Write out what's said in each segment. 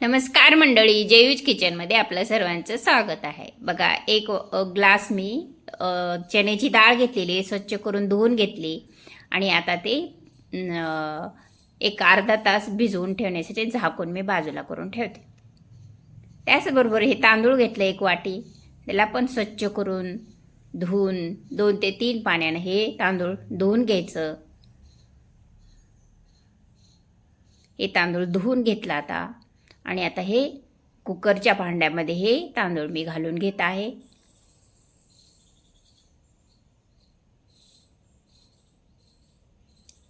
नमस्कार मंडळी जयूज किचनमध्ये आपलं सर्वांचं स्वागत आहे. बघा एक ग्लास मी चण्याची डाळ घेतलेली स्वच्छ करून धुवून घेतली आणि आता ते एक अर्धा तास भिजवून ठेवण्यासाठी झाकून मी बाजूला करून ठेवते. त्याचबरोबर हे तांदूळ घेतलं एक वाटी त्याला पण स्वच्छ करून धुवून दोन ते तीन पाण्यानं हे तांदूळ धुवून घ्यायचं. हे तांदूळ धुवून घेतला आता. आणि आता हे कुकरच्या भांड्यामध्ये हे तांदूळ मी घालून घेत आहे.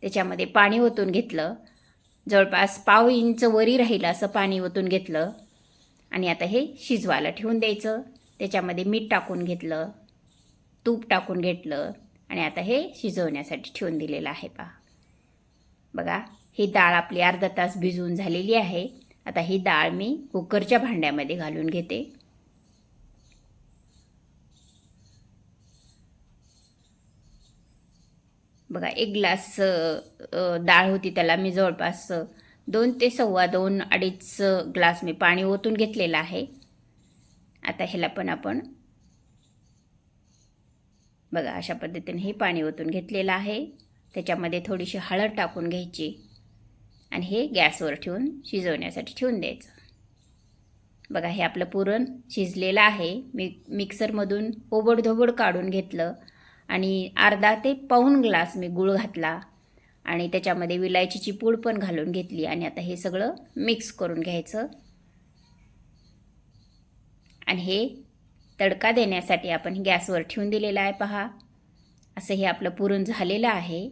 त्याच्यामध्ये पाणी ओतून घेतलं. जवळपास पाव इंच वरी राहील असं पाणी ओतून घेतलं. आणि आता हे शिजवायला ठेवून द्यायचं. त्याच्यामध्ये मीठ टाकून घेतलं. तूप टाकून घेतलं. आणि आता हे शिजवण्यासाठी ठेवून दिलेलं आहे पहा. बघा ही डाळ आपली अर्धा तास भिजवून झालेली आहे. आता ही डाळ मी कुकरच्या भांड्यामध्ये घालून घेते. बघा एक ग्लास डाळ होती त्याला मी जवळपास दोन ते सव्वा दोन अडीच ग्लास मी पाणी ओतून घेतलेलं आहे. आता ह्याला पण आपण बघा अशा पद्धतीने हे पाणी ओतून घेतलेलं आहे. त्याच्यामध्ये थोडीशी हळद टाकून घ्यायची. आणि हे गॅसवर ठेवून शिजवण्यासाठी ठेवून द्यायचं. बघा हे आपलं पुरण शिजलेलं आहे. मी मिक्सरमधून ओबडधोबड काढून घेतलं आणि अर्धा ते पाऊण ग्लास मी गूळ घातला आणि त्याच्यामध्ये विलायचीची पूड पण घालून घेतली आणि आता हे सगळं मिक्स करून घ्यायचं. आणि हे तडका देण्यासाठी आपण गॅसवर ठेवून दिलेलं आहे पहा. असं हे आपलं पुरण झालेलं आहे.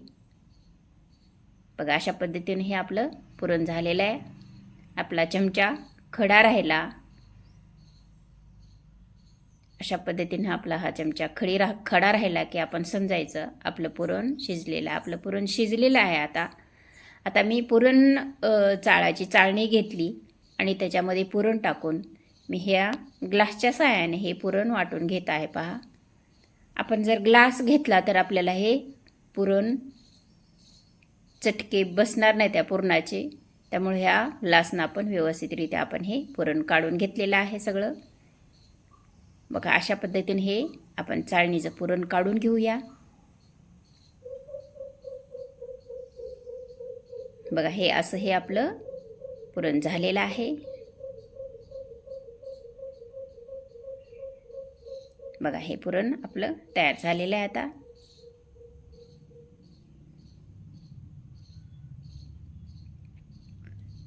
बघा अशा पद्धतीने हे आपलं पुरण झालेलं आहे. आपला चमचा खडा राहिला. अशा पद्धतीने आपला हा चमचा खडी राह खडा राहिला की आपण समजायचं आपलं पुरण शिजलेलं आहे आपलं पुरण शिजलेलं आहे आता. आता मी पुरण चाळाची चाळणी घेतली आणि त्याच्यामध्ये पुरण टाकून मी ह्या ग्लासच्या साह्याने हे पुरण वाटून घेत आहे पहा. आपण जर ग्लास घेतला तर आपल्याला हे पुरण चटके बसणार नाही त्या पुरणाचे. त्यामुळे ह्या ग्लासनं आपण व्यवस्थितरित्या आपण हे पुरण काढून घेतलेलं आहे सगळं. बघा अशा पद्धतीने हे आपण चाळणीचं पुरण काढून घेऊया. बघा हे असं हे आपलं पुरण झालेलं आहे. बघा हे पुरण आपलं तयार झालेलं आहे आता.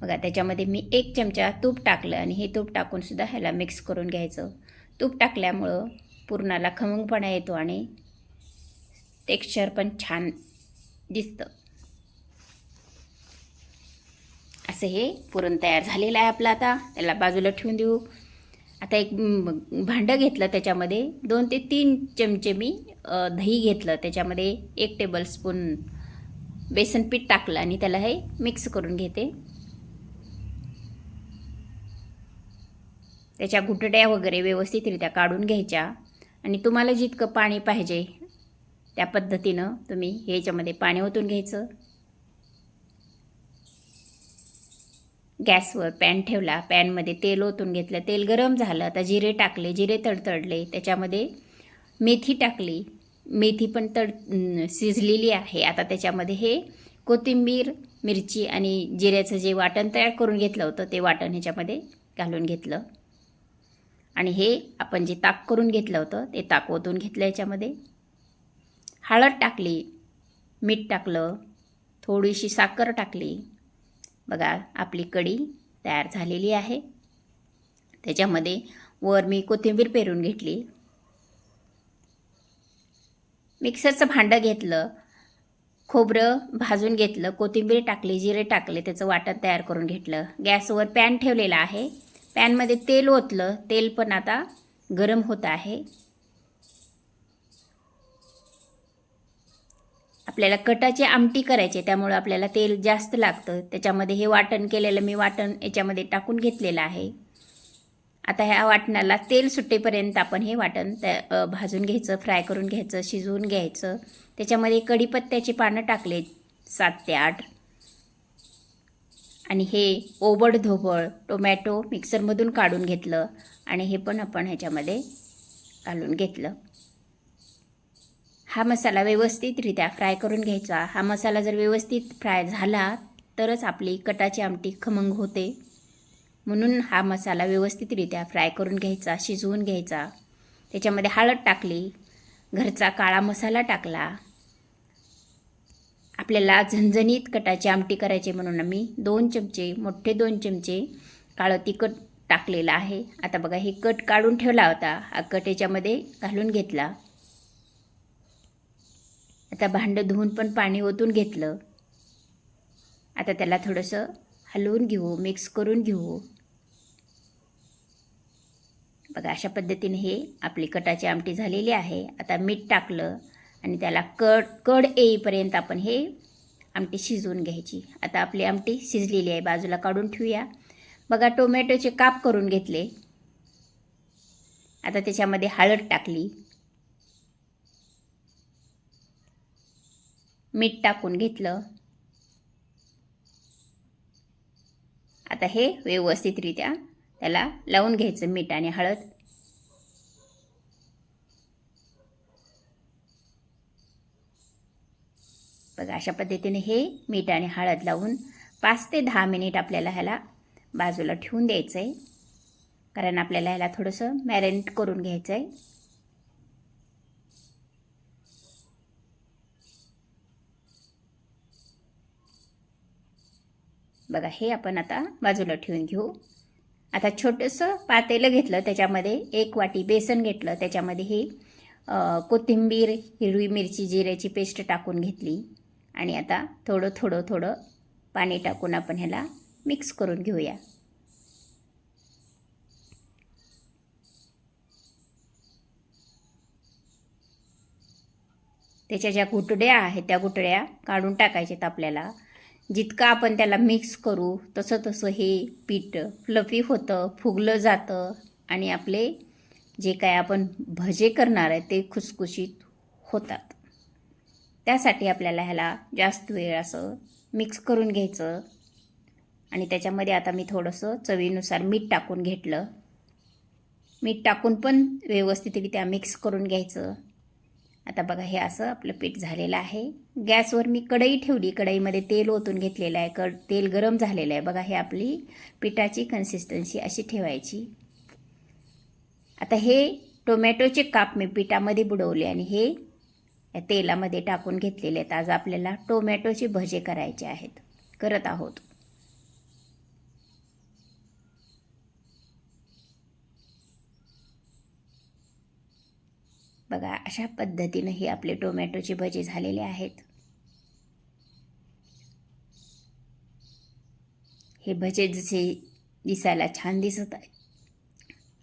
बघा त्याच्यामध्ये मी एक चमचा तूप टाकलं आणि हे तूप टाकूनसुद्धा ह्याला मिक्स करून घ्यायचं. तूप टाकल्यामुळं पुरणाला खमंगपणा येतो आणि टेक्स्चर पण छान दिसतं. असं हे पुरण तयार झालेलं आहे आपलं आता. त्याला बाजूला ठेवून देऊ. आता एक भांडं घेतलं त्याच्यामध्ये. दोन ते तीन चमचे मी दही घेतलं. त्याच्यामध्ये एक टेबलस्पून बेसन पीठ टाकलं आणि त्याला हे मिक्स करून घेते. त्याच्या घुटड्या वगैरे व्यवस्थितरित्या काढून घ्यायच्या. आणि तुम्हाला जितकं पाणी पाहिजे त्या पद्धतीनं तुम्ही ह्याच्यामध्ये पाणी ओतून घ्यायचं. गॅसवर पॅन ठेवला पॅनमध्ये तेल ओतून घेतलं. तेल गरम झालं आता जिरे टाकले जिरे तडतडले त्याच्यामध्ये मेथी टाकली. मेथी पण तड शिजलेली आहे. आता त्याच्यामध्ये हे कोथिंबीर मिरची आणि जिऱ्याचं जे वाटण तयार करून घेतलं होतं ते वाटण ह्याच्यामध्ये घालून घेतलं. आणि हे आपण जे ताक करून घेतलं होतं ते ताक ओतून घेतलं याच्यामध्ये. हळद टाकली मीठ टाकलं थोडीशी साखर टाकली. बघा आपली कढी तयार झालेली आहे. त्याच्यामध्ये वर मी कोथिंबीर पेरून घेतली. मिक्सरचं भांडं घेतलं खोबरं भाजून घेतलं कोथिंबीर टाकली जिरे टाकले त्याचं वाटण तयार करून घेतलं. गॅसवर पॅन ठेवलेला आहे. पॅनमध्ये तेल ओतलं तेल पण आता गरम होत आहे. आपल्याला कटाची आमटी करायची आहे, त्यामुळं आपल्याला तेल जास्त लागतं. त्याच्यामध्ये हे वाटण केलेलं मी वाटण याच्यामध्ये टाकून घेतलेलं आहे. आता ह्या वाटणाला तेल सुटेपर्यंत आपण हे वाटण त्या भाजून घ्यायचं फ्राय करून घ्यायचं शिजवून घ्यायचं. त्याच्यामध्ये कढीपत्त्याची पानं टाकले सात ते आठ. आणि हे ओबड धोबळ टोमॅटो मिक्सरमधून काढून घेतलं आणि हे पण आपण ह्याच्यामध्ये घालून घेतलं. हा मसाला व्यवस्थितरित्या फ्राय करून घ्यायचा. हा मसाला जर व्यवस्थित फ्राय झाला तरच आपली कटाची आमटी खमंग होते. म्हणून हा मसाला व्यवस्थितरित्या फ्राय करून घ्यायचा शिजवून घ्यायचा. त्याच्यामध्ये हळद टाकली घरचा काळा मसाला टाकला आपल्याला झणझणीत कटाची आमटी करायची म्हणून आम्ही दोन चमचे मोठे दोन चमचे काळं तिखट टाकलेलं आहे. आता बघा हे कट काढून ठेवला होता. हा कट याच्यामध्ये घालून घेतला. आता भांडं धुवून पण पाणी ओतून घेतलं. आता त्याला थोडंसं हलवून घेऊ मिक्स करून घेऊ. बघा अशा पद्धतीने हे आपली कटाची आमटी झालेली आहे. आता मीठ टाकलं. आणि त्याला कड कड येईपर्यंत आपण हे आमटी शिजवून घ्यायची. आता आपली आमटी शिजलेली आहे. बाजूला काढून ठेवूया. बघा टोमॅटोचे काप करून घेतले. आता त्याच्यामध्ये हळद टाकली. मीठ टाकून घेतलं. आता हे व्यवस्थितरित्या त्याला लावून घ्यायचं मीठ आणि हळद. बघा अशा पद्धतीने हे मीठ आणि हळद लावून पाच ते दहा मिनिट आपल्याला ह्याला बाजूला ठेवून द्यायचं आहे कारण आपल्याला ह्याला थोडंसं मॅरिनेट करून घ्यायचं आहे बघा हे आपण आता बाजूला ठेवून घेऊ. आता छोटंसं पातेलं घेतलं त्याच्यामध्ये एक वाटी बेसन घेतलं त्याच्यामध्ये हे कोथिंबीर हिरवी मिरची जिऱ्याची पेस्ट टाकून घेतली. आणि आता थोडं थोडं थोडं पाणी टाकून आपण ह्याला मिक्स करून घेऊया. त्याच्या ज्या गुटड्या आहेत त्या गुटड्या काढून टाकायच्यात आपल्याला. जितकं आपण त्याला मिक्स करू तसं तसं हे पीठ फ्लफी होतं फुगलं जातं आणि आपले जे काय आपण भजे करणार आहे ते खुसखुशीत होतात. त्यासाठी आपल्याला ह्याला जास्त वेळ असं मिक्स करून घ्यायचं. आणि त्याच्यामध्ये आता मी थोडंसं चवीनुसार मीठ टाकून घेतलं. मीठ टाकून पण व्यवस्थितरित्या मिक्स करून घ्यायचं. आता बघा हे असं आपलं पीठ झालेलं आहे. गॅसवर मी कढई ठेवली. कढईमध्ये तेल ओतून घेतलेलं आहे. क तेल गरम झालेलं आहे. बघा हे आपली पिठाची कन्सिस्टन्सी अशी ठेवायची. आता हे टोमॅटोचे काप मी पिठामध्ये बुडवले आणि हे तेलामध्ये टाकून घेतलेले आहेत. आज आपल्याला टोमॅटोचे भजे करायचे आहेत. करत आहोत. बघा अशा पद्धतीनं हे आपले टोमॅटोचे भजे झालेले आहेत. हे भजे जसे दिसायला छान दिसत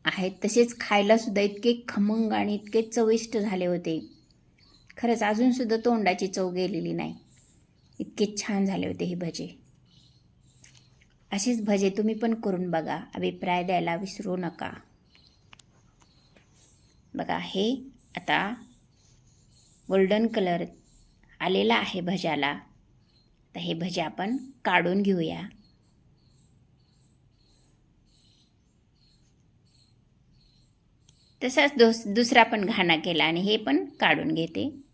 आहेत तसेच खायला सुद्धा इतके खमंग आणि इतके चविष्ट झाले होते. खरंच अजूनसुद्धा तोंडाची चव गेलेली नाही. इतके छान झाले होते हे भजे. असेच भजे तुम्ही पण करून बघा. अभिप्राय द्यायला विसरू नका. बघा हे आता गोल्डन कलर आलेला आहे भज्याला. तर हे भजे आपण काढून घेऊया. तसाच दोस दुसरा पण घाणा केला आणि हे पण काढून घेते.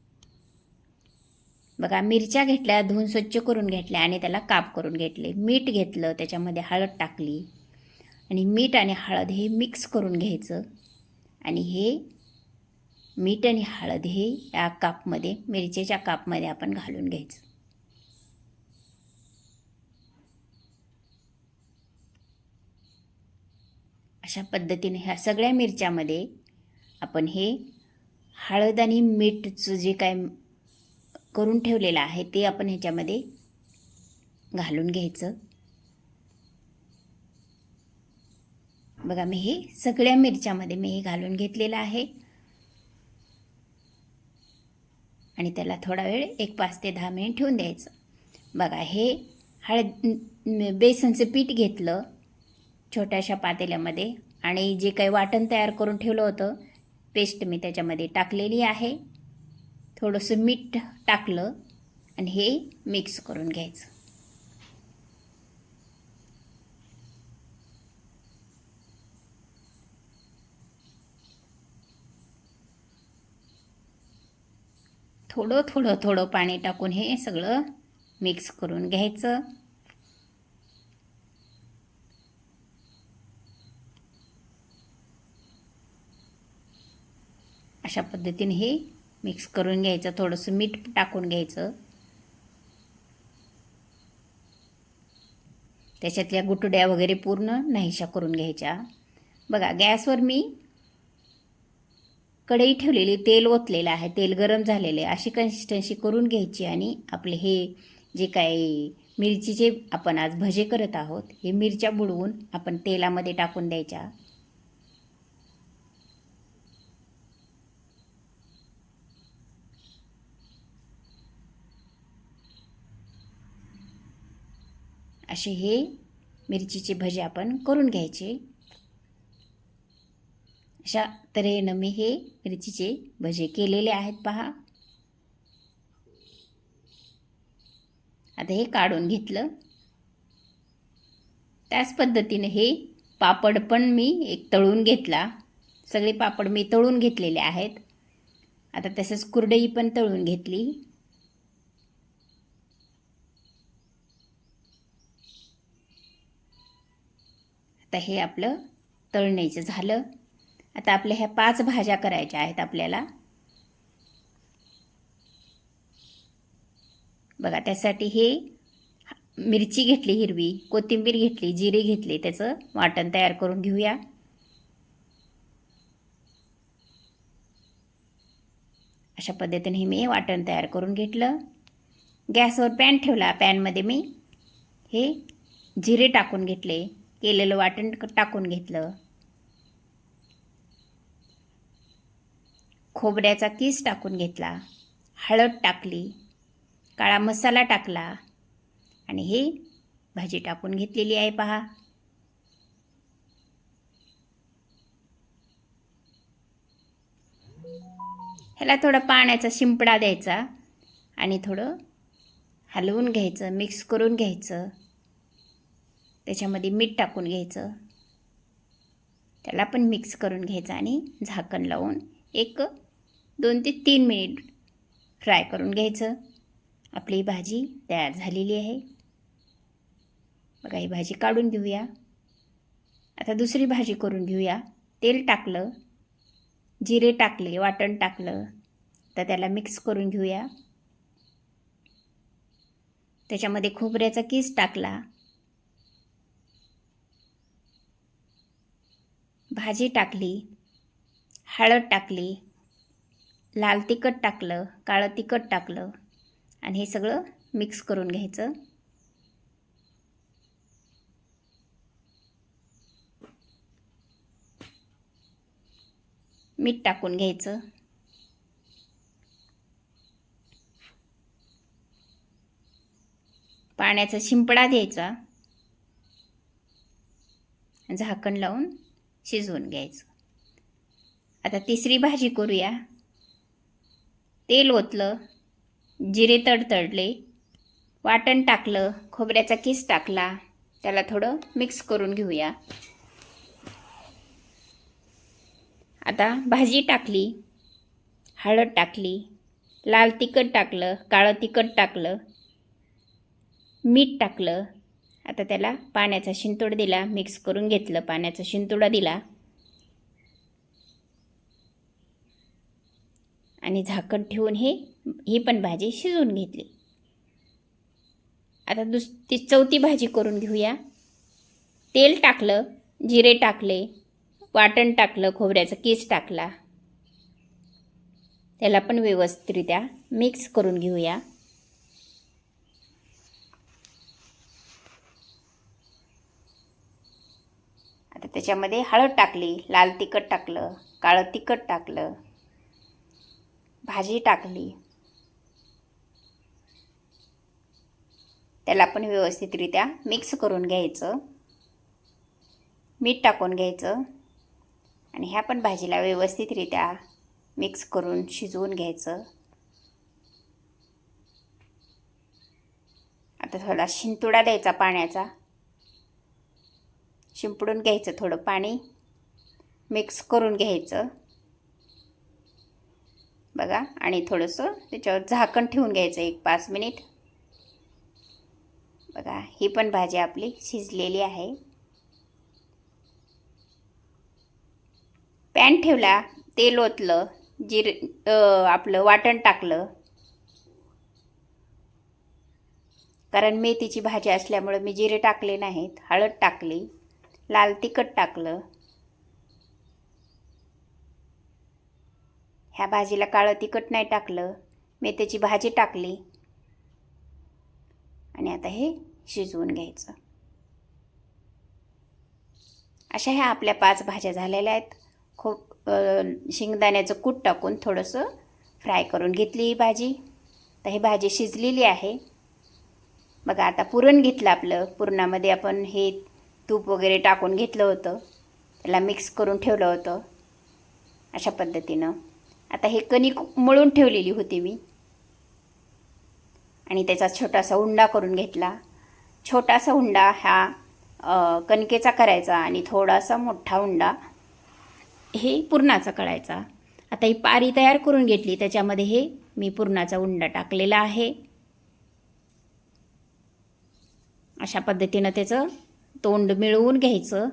बघा मिरच्या घेतल्या धुवून स्वच्छ करून घेतल्या आणि त्याला काप करून घेतले. मीठ घेतलं त्याच्यामध्ये हळद टाकली. आणि मीठ आणि हळद हे मिक्स करून घ्यायचं. आणि हे मीठ आणि हळद हे या कापमध्ये मिरचीच्या कापमध्ये आपण घालून घ्यायचं. अशा पद्धतीने ह्या सगळ्या मिरच्यामध्ये आपण हे हळद आणि मीठचं जे काय करून ठेवलेलं आहे ते आपण ह्याच्यामध्ये घालून घ्यायचं. बघा मी हे सगळ्या मिरच्यामध्ये मी हे घालून घेतलेलं आहे. आणि त्याला थोडा वेळ एक पाच ते दहा मिनिट ठेवून द्यायचं. बघा हे हळद बेसनचं पीठ घेतलं छोट्याशा पातेल्यामध्ये. आणि जे काही वाटण तयार करून ठेवलं होतं पेस्ट मी त्याच्यामध्ये टाकलेली आहे. थोडंसं मीठ टाकलं आणि हे मिक्स करून घ्यायचं. थोडं थोडं थोडं पाणी टाकून हे सगळं मिक्स करून घ्यायचं. अशा पद्धतीने हे मिक्स करून घ्यायचं थोडंसं मीठ टाकून घ्यायचं. त्याच्यातल्या गुटड्या वगैरे पूर्ण नाहीशा करून घ्यायच्या. बघा गॅसवर मी कढई ठेवलेली तेल ओतलेलं आहे तेल गरम झालेले आहे. अशी कन्सिस्टन्सी करून घ्यायची आणि आपले हे जे काही मिरचीचे आपण आज भजे करत आहोत हे मिरच्या बुडवून आपण तेलामध्ये टाकून द्यायच्या. असे हे मिरचीचे भजे आपण करून घ्यायचे. अशा तऱ्हेनं मी हे मिरचीचे भजे केलेले आहेत पहा. आता हे काढून घेतलं. त्याच पद्धतीने हे पापड पण मी एक तळून घेतला. सगळे पापड मी तळून घेतलेले आहेत. आता तसंच कुरडई पण तळून घेतली. आता हे आपलं तळण्याचं झालं. आता आपल्या ह्या पाच भाज्या करायच्या आहेत आपल्याला. बघा त्यासाठी हे मिरची घेतली हिरवी कोथिंबीर घेतली जिरे घेतले त्याचं वाटण तयार करून घेऊया. अशा पद्धतीने हे मी वाटण तयार करून घेतलं. गॅसवर पॅन ठेवला. पॅनमध्ये मी हे जिरे टाकून घेतले. केलेलं वाटण टाकून घेतलं. खोबऱ्याचा किस टाकून घेतला. हळद टाकली. काळा मसाला टाकला. आणि हे भाजी टाकून घेतलेली आहे पहा. ह्याला थोडं पाण्याचा शिंपडा द्यायचा आणि थोडं हलवून घ्यायचं मिक्स करून घ्यायचं. त्याच्यामध्ये मीठ टाकून घ्यायचं. त्याला पण मिक्स करून घ्यायचं आणि झाकण लावून एक दोन ते तीन मिनिट फ्राय करून घ्यायचं. आपली भाजी तयार झालेली आहे. बघा ही भाजी काढून घेऊया. आता दुसरी भाजी करून घेऊया. तेल टाकलं. जिरे टाकले वाटण टाकलं. तर त्याला मिक्स करून घेऊया. त्याच्यामध्ये खोबऱ्याचा किस टाकला. भाजी टाकली हळद टाकली लाल तिखट टाकलं काळं तिखट टाकलं आणि हे सगळं मिक्स करून घ्यायचं. मीठ टाकून घ्यायचं. पाण्याचा शिंपडा द्यायचा. झाकण लावून शिजवून घ्यायचं. आता तिसरी भाजी करूया. तेल ओतलं जिरे तडतडले वाटण टाकलं खोबऱ्याचा किस टाकला त्याला थोडं मिक्स करून घेऊया. आता भाजी टाकली हळद टाकली लाल तिखट टाकलं काळं तिखट टाकलं मीठ टाकलं आता त्याला पाण्याचा शिंतोड दिला मिक्स करून घेतलं पाण्याचा शिंतोडा दिला. आणि झाकण ठेवून हे ही पण भाजी शिजवून घेतली. आता दुस ती चौथी भाजी करून घेऊया. तेल टाकलं जिरे टाकले वाटण टाकलं खोबऱ्याचा केस टाकला. त्याला पण व्यवस्थितरित्या मिक्स करून घेऊया. तर त्याच्यामध्ये हळद टाकली लाल तिखट टाकलं काळं तिखट टाकलं भाजी टाकली. त्याला पण व्यवस्थितरित्या मिक्स करून घ्यायचं. मीठ टाकून घ्यायचं. आणि ह्या पण भाजीला व्यवस्थितरित्या मिक्स करून शिजवून घ्यायचं. आता थोडा शिंतोडा द्यायचा पाण्याचा. शिंपडून घ्यायचं थोडं पाणी. मिक्स करून घ्यायचं. बघा आणि थोडंसं त्याच्यावर झाकण ठेवून घ्यायचं एक पाच मिनिट. बघा ही पण भाजी आपली शिजलेली आहे. पॅन ठेवला तेल ओतलं जिर आपलं वाटण टाकलं. कारण मेथीची भाजी असल्यामुळं मी जिरे टाकले नाहीत हळद टाकली. लाल तिखट टाकलं. ह्या भाजीला काळं तिखट नाही टाकलं. मेथीची भाजी टाकली. आणि आता हे शिजवून घ्यायचं. अशा ह्या आपल्या पाच भाज्या झालेल्या आहेत. खूप शेंगदाण्याचं कूट टाकून थोडंसं फ्राय करून घेतली ही भाजी. तर ही भाजी शिजलेली आहे. बघा आता पुरण घेतलं आपलं. पुरणामध्ये आपण हे तूप वगैरे टाकून घेतलं होतं. त्याला मिक्स करून ठेवलं होतं. अशा पद्धतीनं. आता हे कणिक मळून ठेवलेली होती मी. आणि त्याचा छोटासा उंडा करून घेतला. छोटासा उंडा हा कणकेचा करायचा आणि थोडासा मोठा उंडा हे पुरणाचा करायचा. आता ही पारी तयार करून घेतली. त्याच्यामध्ये हे मी पुरणाचा उंडा टाकलेला आहे. अशा पद्धतीनं त्याचं तोंड मिळवून घ्यायचं.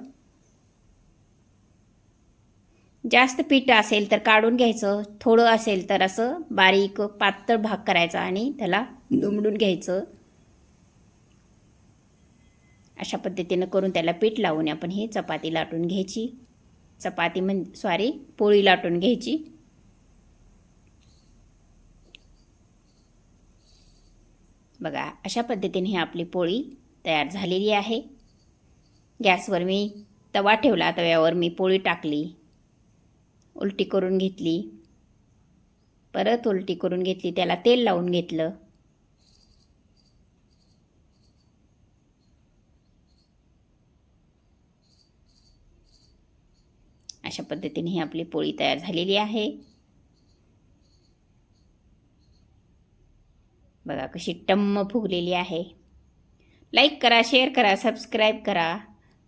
जास्त पीठ असेल तर काढून घ्यायचं. थोडं असेल तर असं बारीक पातळ भाग करायचा आणि त्याला दुमडून घ्यायचं. अशा पद्धतीनं करून त्याला पीठ लावून आपण हे चपाती लाटून घ्यायची. चपाती म्हण सॉरी पोळी लाटून घ्यायची. बघा अशा पद्धतीने ही आपली पोळी तयार झालेली आहे. गॅसवर मी तवा ठेवला तव्यावर मी पोळी टाकली. उलटी करून घेतली. परत उलटी करून घेतली त्याला तेल लावून घेतलं. अशा पद्धतीने ही आपली पोळी तयार झालेली आहे. बघा कशी टम्म फुगलेली आहे. लाईक करा शेअर करा सबस्क्राईब करा.